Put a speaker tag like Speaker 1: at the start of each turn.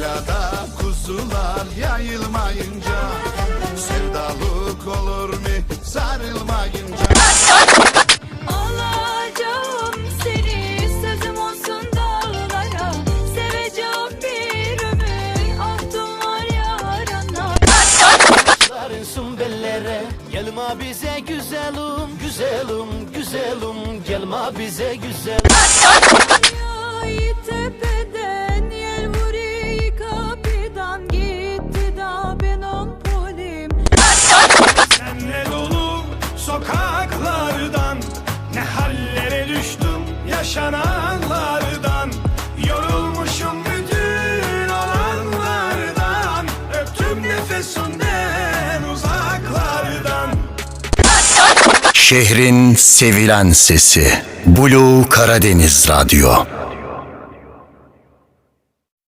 Speaker 1: Yaylada kuzular yayılmayınca Sevdalık olur mu sarılmayınca?
Speaker 2: Alacağım seni sözüm olsun dağlara. Seveceğim bir ömür ahtım var yarana.
Speaker 3: Sarılsın bellere Gelme bize güzelim Güzelim güzelim. Gelme bize güzel
Speaker 4: yaşananlardan Yorulmuşum bütün olanlardan Öptüm nefesinden uzaklardan
Speaker 5: Şehrin sevilen sesi. Blue Karadeniz Radyo.